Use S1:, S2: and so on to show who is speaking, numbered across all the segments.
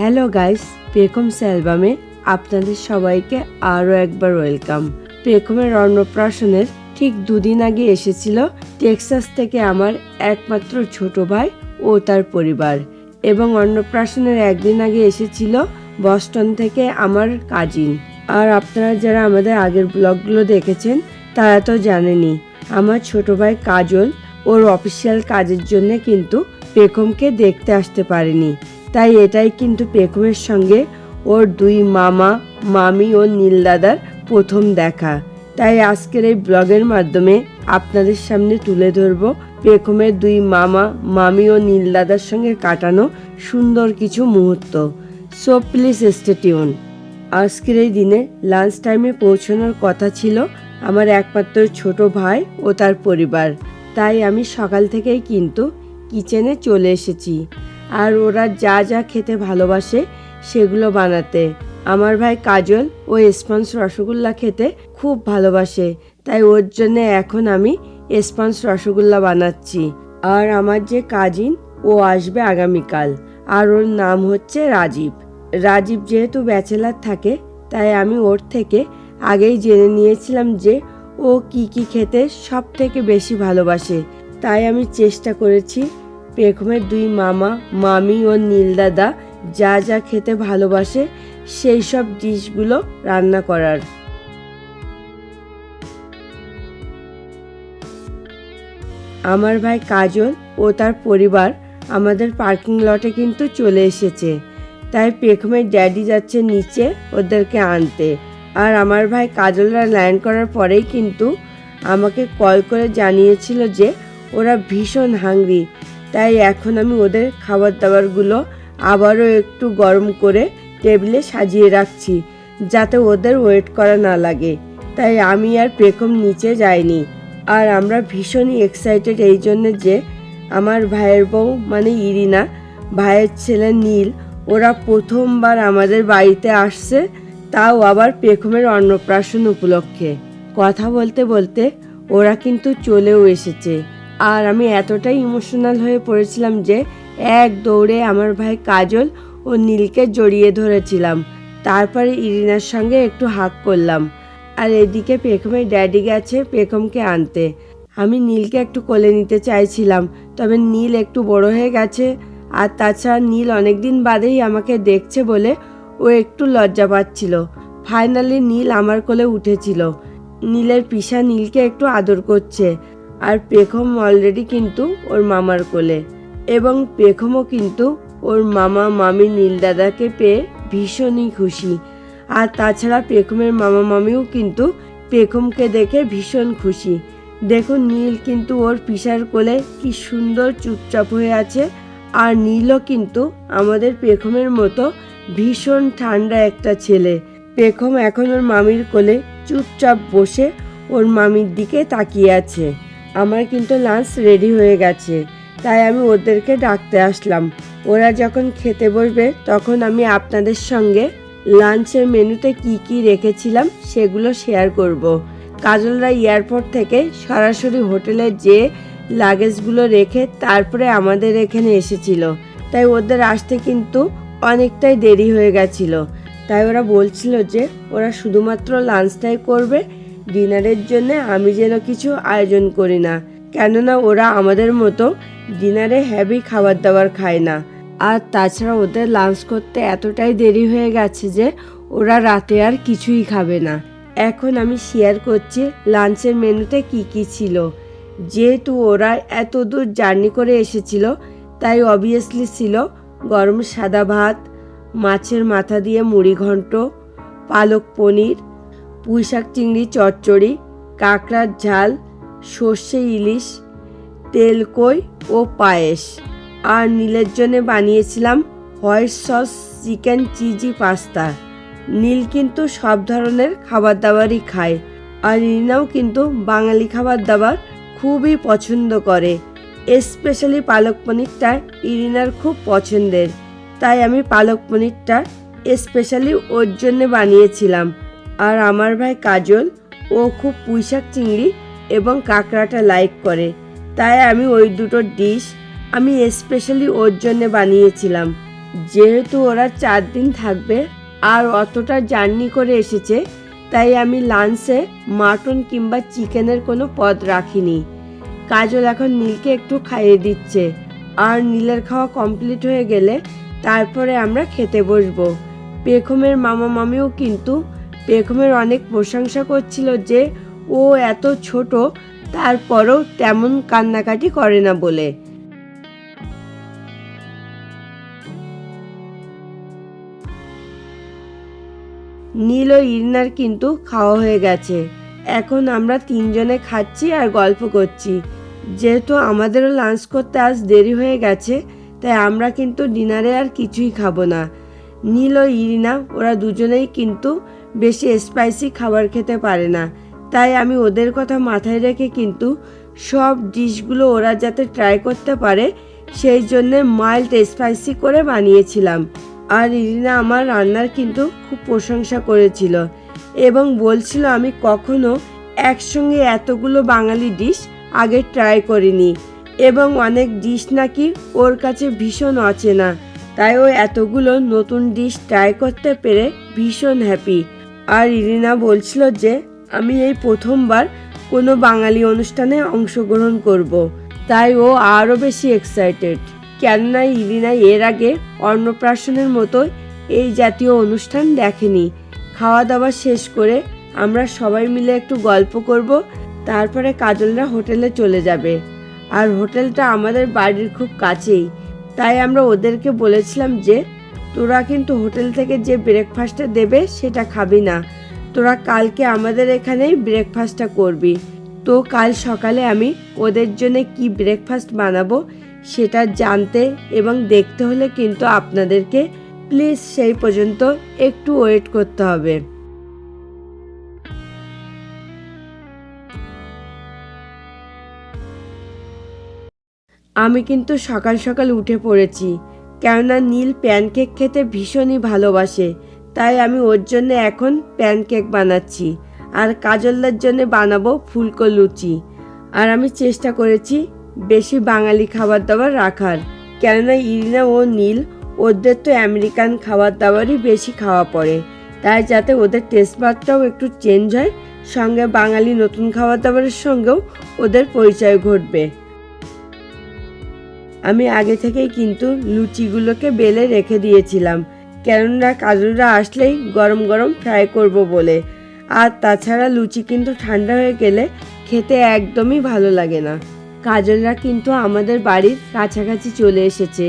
S1: Hello guys পেখমস অ্যালবামে আপনাদের সবাইকে আরও একবার ওয়েলকাম পেখমের অন্নপ্রাশনের ঠিক দুদিন আগে এসেছিল টেক্সাস থেকে আমার একমাত্র ছোট ভাই ও তার পরিবার এবং অন্নপ্রাশনের একদিন আগে এসেছিল বস্টন থেকে আমার কাজিন আর আপনারা যারা আমাদের আগের ব্লগগুলো দেখেছেন, তারা তো জানেনি আমার ছোট ভাই কাজল ওর অফিসিয়াল কাজের জন্য কিন্তু পেখমকে দেখতে আসতে পারেনি। তাই এটাই কিন্তু পেখমের সঙ্গে ওর দুই মামা, মামি ও নীলদাদার প্রথম দেখা। তাই আজকের এই ব্লগের মাধ্যমে আপনাদের সামনে তুলে ধরব পেখমের দুই মামা, মামি ও নীলদাদার সঙ্গে কাটানো সুন্দর কিছু মুহূর্ত। সো প্লিজ স্টেটিউন আজকের এই দিনে লাঞ্চ টাইমে পৌঁছানোর কথা ছিল আমার একমাত্র ছোট ভাই ও তার পরিবার। তাই আমি সকাল থেকেই কিন্তু কিচেনে চলে এসেছি। আর ওরা যা যা খেতে ভালোবাসে সেগুলো বানাতে। আমার ভাই কাজল ও স্পঞ্জ রসগোল্লা খেতে খুব ভালোবাসে, তাই ওর জন্য এখন আমি স্পঞ্জ রসগোল্লা বানাচ্ছি। আর আমার যে কাজিন, ও আসবে আগামীকাল, আর ওর নাম হচ্ছে রাজীব। রাজীব যেহেতু ব্যাচেলার থাকে, তাই আমি ওর থেকে আগেই জেনে নিয়েছিলাম যে ও কি কি খেতে সব থেকে বেশি ভালোবাসে। তাই আমি চেষ্টা করেছি পেখমের দুই মামা, মামি ও নীলদাদা যা যা খেতে ভালোবাসে, সেই সব ডিশগুলো রান্না করার। আমার ভাই কাজল ও তার পরিবার আমাদের পার্কিং লটে কিন্তু চলে এসেছে। তাই পেখমের ড্যাডি যাচ্ছে নিচে ওদেরকে আনতে। আর আমার ভাই কাজলরা ল্যান্ড করার পরেই কিন্তু আমাকে কল করে জানিয়েছিল যে ওরা ভীষণ হাংরি। তাই এখন আমি ওদের খাবার দাবারগুলো আবারও একটু গরম করে টেবিলে সাজিয়ে রাখছি, যাতে ওদের ওয়েট করা না লাগে। তাই আমি আর পেখম নিচে যাইনি। আর আমরা ভীষণই এক্সাইটেড এই জন্য যে আমার ভাইয়ের বউ মানে ইরিনা, ভাইয়ের ছেলে নীল, ওরা প্রথমবার আমাদের বাড়িতে আসছে, তাও আবার পেখমের অন্নপ্রাশন উপলক্ষে। কথা বলতে বলতে ওরা কিন্তু চলেও এসেছে। আর আমি এতটাই ইমোশনাল হয়ে পড়েছিলাম যে এক দৌড়ে আমার ভাই কাজল ও নীলকে জড়িয়ে ধরেছিলাম। তারপরে ইরিনার সঙ্গে একটু হাক করলাম। আর এদিকে পেখমের ড্যাডি গেছে পেখমকে আনতে। আমি নীলকে একটু কোলে নিতে চাইছিলাম, তবে নীল একটু বড় হয়ে গেছে। আর তাছাড়া নীল অনেকদিন বাদেই আমাকে দেখছে বলে ও একটু লজ্জা পাচ্ছিল। ফাইনালি নীল আমার কোলে উঠেছিল। নীলের পিসা নীলকে একটু আদর করছে। আর পেখম অলরেডি কিন্তু ওর মামার কোলে। এবং পেখমও কিন্তু ওর মামা মামি নীল দাদাকে পেয়ে ভীষণই খুশি। আর তাছাড়া পেখমের মামা মামিও কিন্তু পেখমকে দেখে ভীষণ খুশি। দেখুন, নীল কিন্তু ওর পিসার কোলে কি সুন্দর চুপচাপ হয়ে আছে। আর নীলও কিন্তু আমাদের পেখমের মতো ভীষণ ঠান্ডা একটা ছেলে। পেখম এখন ওর মামির কোলে চুপচাপ বসে ওর মামির দিকে তাকিয়ে আছে। আমার কিন্তু লাঞ্চ রেডি হয়ে গেছে। তাই আমি ওদেরকে ডাকতে আসলাম। ওরা যখন খেতে বসবে, তখন আমি আপনাদের সঙ্গে লাঞ্চের মেনুতে কি কি রেখেছিলাম সেগুলো শেয়ার করব। কাজলরা এয়ারপোর্ট থেকে সরাসরি হোটেলে যে লাগেজগুলো রেখে তারপরে আমাদের এখানে এসেছিল। তাই ওদের আসতে কিন্তু অনেকটাই দেরি হয়ে গেছিল। তাই ওরা বলছিল যে, ওরা শুধুমাত্র লাঞ্চটাই করবে ডিনারের জন্য আমি যেন কিছু আয়োজন করি না। কেননা ওরা আমাদের মতো ডিনারে হ্যাভি খাবার দাবার খায় না। আর তাছাড়া ওদের লাঞ্চ করতে এতটাই দেরি হয়ে গেছে যে ওরা রাতে আর কিছুই খাবে না। এখন আমি শেয়ার করছি লাঞ্চের মেনুতে কি কি ছিল। যেহেতু ওরা এত দূর জার্নি করে এসেছিল, তাই অবভিয়াসলি ছিল গরম সাদা ভাত, মাছের মাথা দিয়ে মুড়ি ঘন্ট, পালক পনির পুঁইশাক চিংড়ি, চচ্চড়ি, কাঁকড়ার ঝাল, সর্ষে ইলিশ, তেলকই ও পায়েস। আর নীলের জন্য বানিয়েছিলাম white sauce, chicken cheesy pasta. Neel কিন্তু সব ধরনের খাবার দাবারই খায়। আর রিনাও কিন্তু বাঙালি খাবার দাবার খুবই পছন্দ করে। স্পেশালি পালক পনিরটা ইরিনার খুব পছন্দের। তাই আমি পালক পনিরটা স্পেশালি ওর জন্য বানিয়েছিলাম। আর আমার ভাই কাজল, ও খুব পুঁইশাক চিংড়ি এবং কাঁকড়াটা লাইক করে। তাই আমি ওই দুটো ডিশ আমি স্পেশালি ওর জন্য বানিয়েছিলাম। যেহেতু ওরা চার দিন থাকবে আর অতটা জার্নি করে এসেছে, তাই আমি লাঞ্চে মাটন কিংবা চিকেনের কোনো পদ রাখিনি। কাজল এখন নীলকে একটু খাইয়ে দিচ্ছে আর নীলের খাওয়া কমপ্লিট হয়ে গেলে তারপরে আমরা খেতে বসবো। পেখমের মামা মামিও কিন্তু পেখমের অনেক প্রশংসা করছিল যে ও এত ছোট, তারপরও তেমন কান্নাকাটি করে না বলে। নীল ও ইরনার কিন্তু খাওয়া হয়ে গেছে। এখন আমরা তিনজনে খাচ্ছি আর গল্প করছি। যেহেতু আমাদেরও লাঞ্চ করতে আজ দেরি হয়ে গেছে, তাই আমরা কিন্তু ডিনারে আর কিছুই খাব না। নীল ও ইরিনা, ওরা দুজনেই কিন্তু বেশি স্পাইসি খাবার খেতে পারে না। তাই আমি ওদের কথা মাথায় রেখে কিন্তু সব ডিশগুলো ওরা যাতে ট্রাই করতে পারে, সেই জন্যে মাইল্ড স্পাইসি করে বানিয়েছিলাম। আর ইরিনা আমার রান্নার কিন্তু খুব প্রশংসা করেছিল এবং বলছিল আমি কখনো একসঙ্গে এতগুলো বাঙালি ডিশ আগে ট্রাই করিনি এবং অনেক ডিশ নাকি ওর কাছে ভীষণ অচেনা। তাই ও এতগুলো নতুন ডিশ ট্রাই করতে পেরে ভীষণ হ্যাপি আর ইরিনা বলছিল যে, আমি এই প্রথমবার কোনো বাঙালি অনুষ্ঠানে অংশগ্রহণ করব। তাই ও আরও বেশি এক্সাইটেড কেননা ইরিনা এর আগে অন্নপ্রাশনের মতো এই জাতীয় অনুষ্ঠান দেখেনি। খাওয়া দাওয়া শেষ করে আমরা সবাই মিলে একটু গল্প করব, তারপরে কাজলরা হোটেলে চলে যাবে। আর হোটেলটা আমাদের বাড়ির খুব কাছেই, তাই আমরা ওদেরকে বলেছিলাম যে তোরা কিন্তু হোটেল থেকে যে ব্রেকফাস্টটা দেবে, সেটা খাবি না। তোরা কালকে আমাদের এখানেই ব্রেকফাস্টটা করবি। তো কাল সকালে আমি ওদের জন্য কি ব্রেকফাস্ট বানাবো, সেটা জানতে এবং দেখতে হলে কিন্তু আপনাদেরকে প্লিজ সেই পর্যন্ত একটু ওয়েট করতে হবে। আমি কিন্তু সকাল সকাল উঠে পড়েছি। কেননা নীল প্যানকেক খেতে ভীষণই ভালোবাসে, তাই আমি ওর জন্য এখন প্যানকেক বানাচ্ছি। আর কাজলদার জন্য বানাবো ফুলকো লুচি। আর আমি চেষ্টা করেছি বেশি বাঙালি খাবার দাবার রাখার, কেননা ইরিনা ও নীল ওদের তো আমেরিকান খাবার দাবারই বেশি খাওয়া পড়ে, তাই যাতে ওদের টেস্ট বারটাও একটু চেঞ্জ হয়, সঙ্গে বাঙালি নতুন খাবার দাবারের সঙ্গেও ওদের পরিচয় ঘটবে। আমি আগে থেকেই কিন্তু লুচিগুলোকে বেলে রেখে দিয়েছিলাম, কেননা কাজুরা আসলেই গরম গরম ফ্রাই করব বলে। আর তাছাড়া লুচি কিন্তু ঠান্ডা হয়ে গেলে খেতে একদমই ভালো লাগে না। কাজলরা কিন্তু আমাদের বাড়ির কাছাকাছি চলে এসেছে,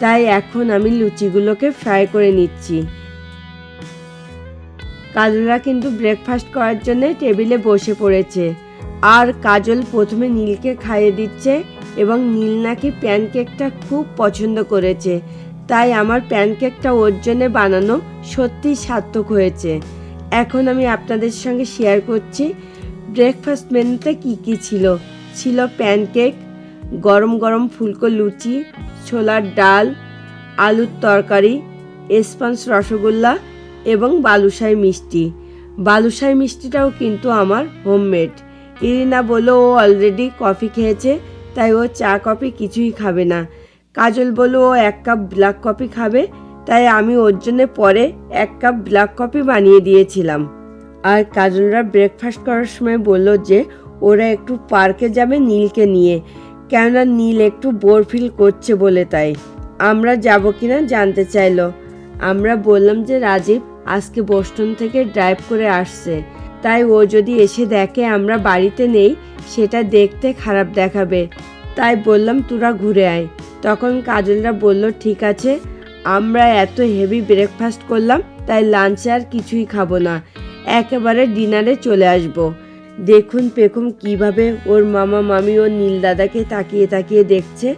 S1: তাই এখন আমি লুচিগুলোকে ফ্রাই করে নিচ্ছি। কাজলরা কিন্তু ব্রেকফাস্ট করার জন্য টেবিলে বসে পড়েছে, আর কাজল প্রথমে নীলকে খাইয়ে দিচ্ছে এবং নীল নাকি প্যানকেকটা খুব পছন্দ করেছে। তাই আমার প্যানকেকটা ওর জন্য বানানো সত্যিই সার্থক হয়েছে। এখন আমি আপনাদের সঙ্গে শেয়ার করছি ব্রেকফাস্ট মেনুতে কি কি ছিল। ছিল প্যানকেক, গরম গরম ফুলকো লুচি, ছোলার ডাল, আলুর তরকারি স্পঞ্জ রসগোল্লা এবং বালুশাই মিষ্টি। বালুশাই মিষ্টিটাও কিন্তু আমার হোমমেড ইরিনা বলল, ও অলরেডি কফি খেয়েছে তাই ও চা কফি কিছুই খাবে না। কাজল বলল, ও এক কাপ ব্ল্যাক কফি খাবে, তাই আমি ওর জন্য পরে এক কাপ ব্ল্যাক কফি বানিয়ে দিয়েছিলাম। আর কাজলরা ব্রেকফাস্ট করার সময় বলল যে, ওরা একটু পার্কে যাবে নীলকে নিয়ে, কেননা নীল একটু বোর ফিল করছে বলে তাই। আমরা যাব কিনা জানতে চাইলো। আমরা বললাম যে, রাজীব, আজকে বোস্টন থেকে ড্রাইভ করে আসছে। তাই ও যদি এসে দেখে আমরা বাড়িতে নেই, সেটা দেখতে খারাপ দেখাবে। তাই বললাম, তোরা ঘুরে আয়। তখন কাজলরা বলল, ঠিক আছে। আমরা এত হেভি ব্রেকফাস্ট করলাম, তাই লাঞ্চে আর কিছুই খাব না। একেবারে ডিনারে চলে আসব। দেখুন পেখম কীভাবে ওর মামা মামি ও নীল দাদাকে তাকিয়ে তাকিয়ে দেখছে।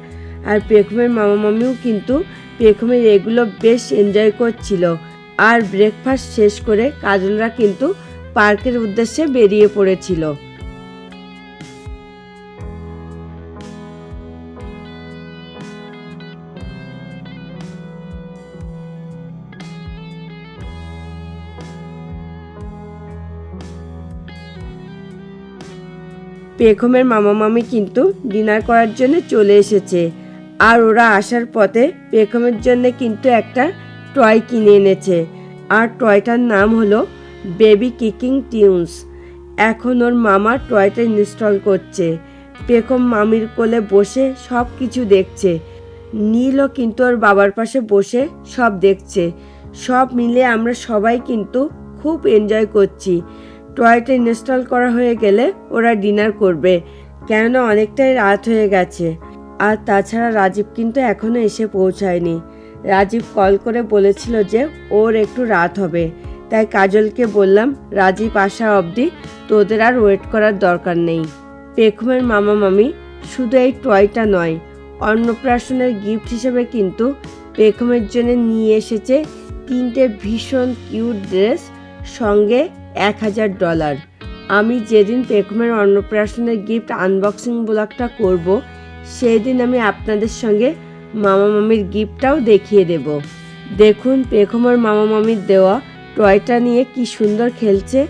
S1: আর পেখমের মামা মামিও কিন্তু পেখমের এগুলো বেশ এনজয় করছিল। আর ব্রেকফাস্ট শেষ করে কাজলরা কিন্তু পার্কের উদ্দেশ্যে বেরিয়ে পড়েছিল। পেখমের মামা মামি কিন্তু ডিনার করার জন্য চলে এসেছে। আর ওরা আসার পথে পেখমের জন্য কিন্তু একটা টয় কিনে এনেছে। আর টয়টার নাম হলো বেবি কিকিং টিউনস। এখন ওর মামা টয়টা ইনস্টল করছে। পেখম মামির কোলে বসে সব কিছু দেখছে। নীলও কিন্তু ওর বাবার পাশে বসে সব দেখছে। সব মিলে আমরা সবাই কিন্তু খুব এনজয় করছি। টয়টা ইনস্টল করা হয়ে গেলে ওরা ডিনার করবে। কেননা অনেকটাই রাত হয়ে গেছে। আর তাছাড়া রাজীব কিন্তু এখনও এসে পৌঁছায়নি। রাজীব কল করে বলেছিল যে ওর একটু রাত হবে। তাই কাজলকে বললাম রাজীব আসা অবধি তোদের আর ওয়েট করার দরকার নেই। পেখমের মামা মামি, শুধু এই টয়টা নয়, অন্নপ্রাশনের গিফট হিসেবে কিন্তু পেখমের জন্য নিয়ে এসেছে তিনটে ভীষণ কিউট ড্রেস সঙ্গে এক হাজার ডলার আমি যেদিন পেখমের অন্নপ্রাশনের গিফট আনবক্সিং ব্লগটা করব সেই দিন আমি আপনাদের সঙ্গে মামা মামির গিফটটাও দেখিয়ে দেব। দেখুন, পেখমের মামা মামির দেওয়া টয়টা নিয়ে কি সুন্দর খেলছে,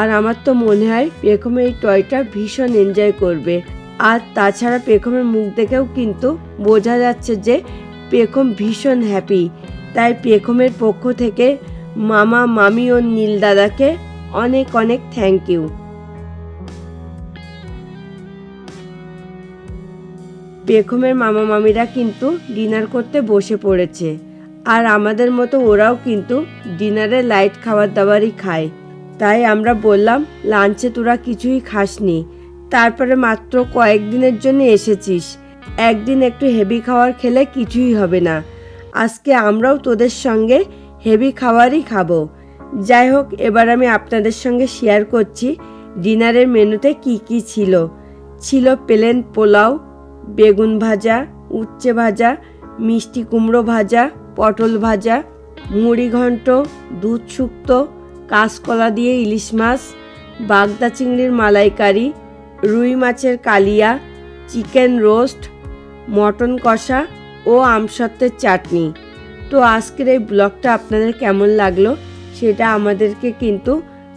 S1: আর আমার তো মনে হয় পেখমে এই টয়টা ভীষণ এনজয় করবে। আর তাছাড়া পেখমের মুখ দেখেও কিন্তু বোঝা যাচ্ছে যে পেখম ভীষণ হ্যাপি তাই পেখমের পক্ষ থেকে মামা, মামি ও নীল দাদাকে অনেক অনেক থ্যাংক ইউ পেখমের মামা, মামিরা কিন্তু ডিনার করতে বসে পড়েছে। আর আমাদের মতো ওরাও কিন্তু ডিনারে লাইট খাবার দাবারই খায়। তাই আমরা বললাম, লাঞ্চে তোরা কিছুই খাসনি। তারপরে মাত্র কয়েকদিনের জন্য এসেছিস। একদিন একটু হেভি খাবার খেলে কিছুই হবে না। আজকে আমরাও তোদের সঙ্গে হেভি খাবারই খাব। যাই হোক, এবার আমি আপনাদের সঙ্গে শেয়ার করছি ডিনারের মেনুতে কি কি ছিল। ছিল প্লেন পোলাও, বেগুন ভাজা, উচ্ছে ভাজা, মিষ্টি কুমড়ো ভাজা পটল ভাজা, মুড়ি ঘন্ট, দুধ শুক্তো কাঁচকলা দিয়ে ইলিশ মাছ, বাগদা চিংড়ির মালাইকারি, রুই মাছের কালিয়া, চিকেন রোস্ট, মটন কষা ও আমসত্ত্বের চাটনি। তো আজকের এই ব্লগটা আপনাদের কেমন লাগল সেটা আমাদেরকে কিন্তু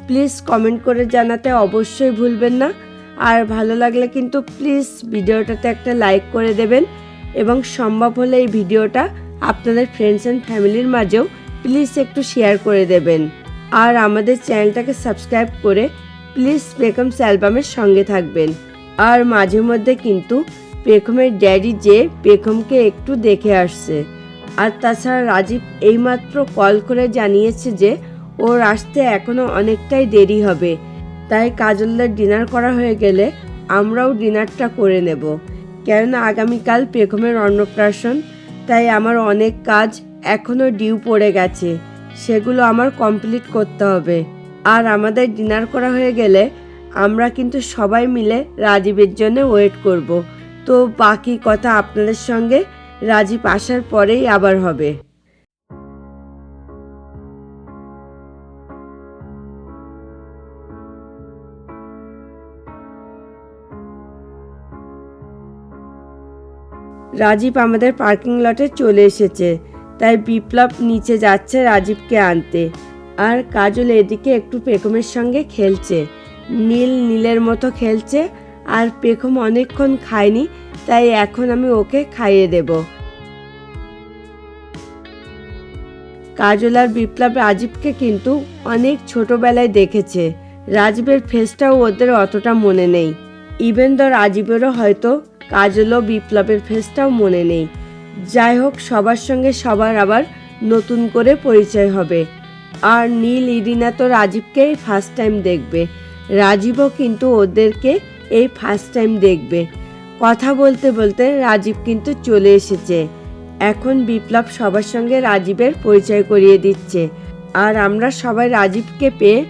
S1: প্লিজ কমেন্ট করে জানাতে অবশ্যই ভুলবেন না। আর ভালো লাগলে কিন্তু প্লিজ ভিডিওটাতে একটা লাইক করে দেবেন এবং সম্ভব হলে এই ভিডিওটা আপনাদের ফ্রেন্ডস অ্যান্ড ফ্যামিলির মাঝেও প্লিজ একটু শেয়ার করে দেবেন। আর আমাদের চ্যানেলটাকে সাবস্ক্রাইব করে প্লিজ পেকমস অ্যালবামের সঙ্গে থাকবেন। আর মাঝে মধ্যে কিন্তু পেখমের ড্যাডি যে পেখমকে একটু দেখে আসছে। আর তাছাড়া রাজীব এইমাত্র কল করে জানিয়েছে যে, ওর আসতে এখনও অনেকটাই দেরি হবে। তাই কাজলদার ডিনার করা হয়ে গেলে আমরাও ডিনারটা করে নেব। কেননা আগামীকাল পেখমের অন্নপ্রাশন তাই আমার অনেক কাজ এখনও ডিউ পড়ে গেছে। সেগুলো আমার কমপ্লিট করতে হবে। আর আমাদের ডিনার করা হয়ে গেলে আমরা কিন্তু সবাই মিলে রাজীবের জন্য ওয়েট করব। তো বাকি কথা আপনাদের সঙ্গে রাজীব আসার পরেই আবার হবে। রাজীব আমাদের পার্কিং লটে চলে এসেছে। তাই বিপ্লব নিচে যাচ্ছে রাজীবকে আনতে। আর কাজল এদিকে একটু পেখমের সঙ্গে খেলছে। নীল নীলের মতো খেলছে আর পেখম অনেকক্ষণ খায়নি, তাই এখন আমি ওকে খাইয়ে দেব। কাজল আর বিপ্লব রাজীবকে কিন্তু অনেক ছোটবেলায় দেখেছে। রাজীবের ফেসটাও ওদের অতটা মনে নেই। ইভেন তো রাজীবেরও হয়তো কাজল বিপ্লবের ফেসটাও মনে নেই। যাই হোক, সবার সঙ্গে সবার আবার নতুন করে পরিচয় হবে। আর নীল ইরিনা তো রাজীবকেই ফার্স্ট টাইম দেখবে। রাজীবও কিন্তু ওদেরকে এই ফার্স্ট টাইম দেখবে। কথা বলতে বলতে রাজীব কিন্তু চলে এসেছে। এখন বিপ্লব সবার সঙ্গে রাজীবের পরিচয় করিয়ে দিচ্ছে। আর আমরা সবাই রাজীবকে পেয়ে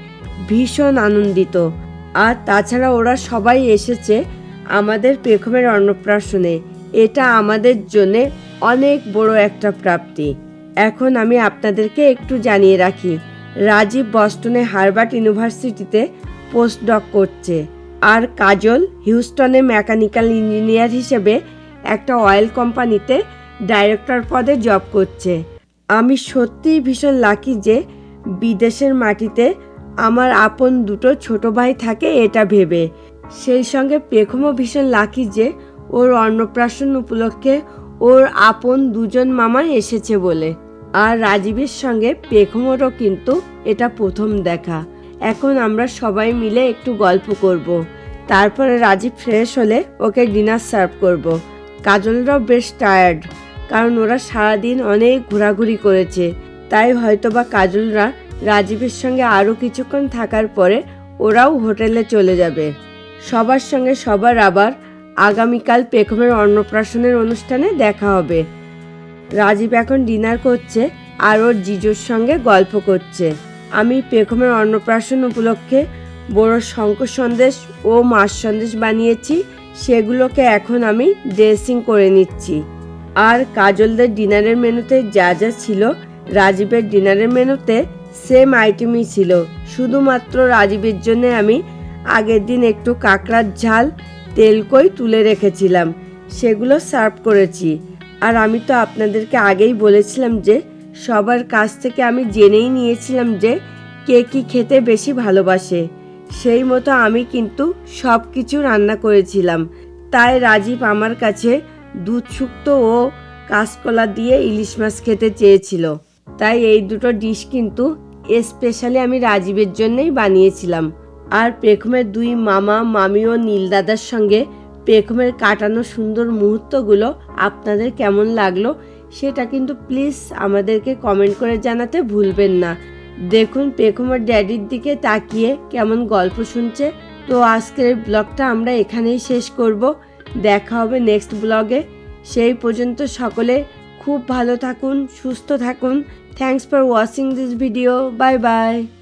S1: ভীষণ আনন্দিত। আর তাছাড়া ওরা সবাই এসেছে আমাদের পেখমের অন্নপ্রাশনে, এটা আমাদের জন্যে অনেক বড় একটা প্রাপ্তি। এখন আমি আপনাদেরকে একটু জানিয়ে রাখি, রাজীব বস্টনে হার্ভার্ড ইউনিভার্সিটিতে পোস্ট ডক করছে আর কাজল হিউস্টনে মেকানিক্যাল ইঞ্জিনিয়ার হিসেবে একটা অয়েল কোম্পানিতে ডাইরেক্টর পদে জব করছে। আমি সত্যিই ভীষণ লাকি যে বিদেশের মাটিতে আমার আপন দুটো ছোট ভাই থাকে এটা ভেবে। সেই সঙ্গে পেখমও ভীষণ লাকি যে ওর অন্নপ্রাশন উপলক্ষে ওর আপন দুজন মামা এসেছে বলে আর রাজীবের সঙ্গে পেখমোরও কিন্তু এটা প্রথম দেখা এখন আমরা সবাই মিলে একটু গল্প করব। তারপরে রাজীব ফ্রেশ হলে ওকে ডিনার সার্ভ করব। কাজলরাও বেশ টায়ার্ড কারণ ওরা সারাদিন অনেক ঘোরাঘুরি করেছে তাই হয়তোবা কাজলরা রাজীবের সঙ্গে আরও কিছুক্ষণ থাকার পরে ওরাও হোটেলে চলে যাবে সবার সঙ্গে সবার আবার আগামীকাল পেখমের অন্নপ্রাশনের অনুষ্ঠানে দেখা হবে। রাজীব এখন ডিনার করছে আর ওর জিজুর সঙ্গে গল্প করছে। আমি পেখমের অন্নপ্রাশন উপলক্ষে বড় শঙ্কর সন্দেশ ও মাছ সন্দেশ বানিয়েছি, সেগুলোকে এখন আমি ড্রেসিং করে নিচ্ছি। আর কাজলদের ডিনারের মেনুতে যা যা ছিল, রাজীবের ডিনারের মেনুতে সেম আইটেমই ছিল। শুধুমাত্র রাজীবের জন্য আমি আগের দিন একটু কাঁকড়ার ঝাল তেলকই তুলে রেখেছিলাম। সেগুলো সার্ভ করেছি। আর আমি তো আপনাদেরকে আগেই বলেছিলাম যে, সবার কাছ থেকে আমি জেনেই নিয়েছিলাম যে, কে কী খেতে বেশি ভালোবাসে। সেই মতো আমি কিন্তু সব কিছু রান্না করেছিলাম। তাই রাজীব আমার কাছে দুধ শুক্ত ও কাঁচকলা দিয়ে ইলিশ মাছ খেতে চেয়েছিল। তাই এই দুটো ডিশ কিন্তু স্পেশালি আমি রাজীবের জন্যই বানিয়েছিলাম। আর পেখমের দুই মামা, মামি ও নীল দাদার সঙ্গে পেখমের কাটানো সুন্দর মুহূর্তগুলো আপনাদের কেমন লাগল সেটা কিন্তু প্লিজ আমাদেরকে কমেন্ট করে জানাতে ভুলবেন না। দেখুন পেখমের ড্যাডির দিকে তাকিয়ে কেমন গল্প শুনছে। তো আজকের ব্লগটা আমরা এখানেই শেষ করব। দেখা হবে নেক্সট ব্লগে সেই পর্যন্ত সকলে খুব ভালো থাকুন, সুস্থ থাকুন। Thanks for watching this video bye bye